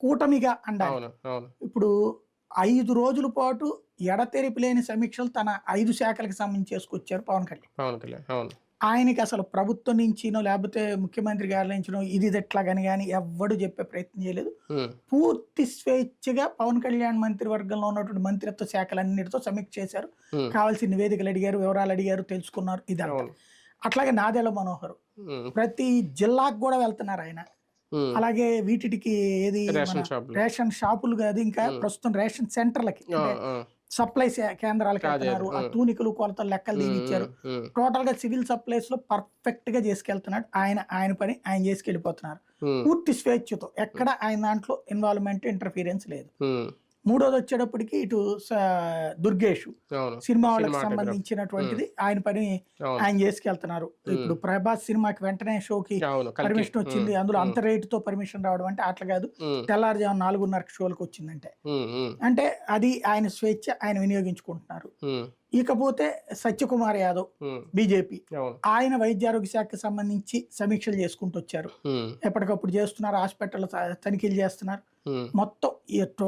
కూటమిగా అండాలి. ఇప్పుడు ఐదు రోజుల పాటు ఎడతెరిపి లేని సమీక్షలు తన ఐదు శాఖలకు సంబంధించి చేసుకొచ్చారు పవన్ కళ్యాణ్. పవన్ కళ్యాణ్ అవును. ఆయనకి అసలు ప్రభుత్వం నుంచినో లేకపోతే ముఖ్యమంత్రి గారి నుంచినో ఇది ఎట్లాగని కానీ ఎవ్వడు చెప్పే ప్రయత్నం చేయలేదు. పూర్తి స్వేచ్ఛగా పవన్ కళ్యాణ్ మంత్రివర్గంలో ఉన్నటువంటి మంత్రిత్వ శాఖలన్నిటితో సమీక్ష చేశారు. కావాల్సిన నివేదికలు అడిగారు వివరాలు అడిగారు తెలుసుకున్నారు అవును. అట్లాగే నాదెల మనోహర్. ప్రతి జిల్లాకు కూడా వెళ్తున్నారు ఆయన. అలాగే వీటికి ఏది రేషన్ షాపులు. కాదు ఇంకా ప్రస్తుతం రేషన్ సెంటర్లకి సప్లై కేంద్రాలకు వెళ్తున్నారు. ఆ. తూనికలు కొలతలు లెక్కలు ఉమ్, టోటల్గా సివిల్ సప్లైస్లో పర్ఫెక్ట్గా చేసుకెళ్తున్నాడు. ఆయన ఆయన పని ఆయన చేసుకెళ్ళిపోతున్నారు. ఉమ్, పూర్తి స్వేచ్ఛతో ఎక్కడ ఆయన దాంట్లో ఇన్వాల్వ్మెంట్ ఇంటర్ఫీరెన్స్ లేదు. మూడోది వచ్చేటప్పటికి ఇటు దుర్గేష్ సినిమా వాళ్ళకి. సంబంధించినటువంటిది. ఆయన పని ఆయన చేసుకెళ్తున్నారు. ఇప్పుడు ప్రభాస్ సినిమాకి వెంటనే షోకి. పర్మిషన్ వచ్చింది. అందులో అంత రేటుతో పర్మిషన్ రావడం అంటే అట్లా కాదు. తెల్లారుజాము నాలుగున్నర షోలకు వచ్చిందంటే. అంటే అది ఆయన స్వేచ్ఛ ఆయన వినియోగించుకుంటున్నారు. ఇకపోతే సత్యకుమార్ యాదవ్ బీజేపీ ఆయన వైద్య ఆరోగ్య శాఖకి సంబంధించి సమీక్షలు చేసుకుంటూ వచ్చారు. ఎప్పటికప్పుడు చేస్తున్నారు హాస్పిటల్ తనిఖీలు చేస్తున్నారు. మొత్తం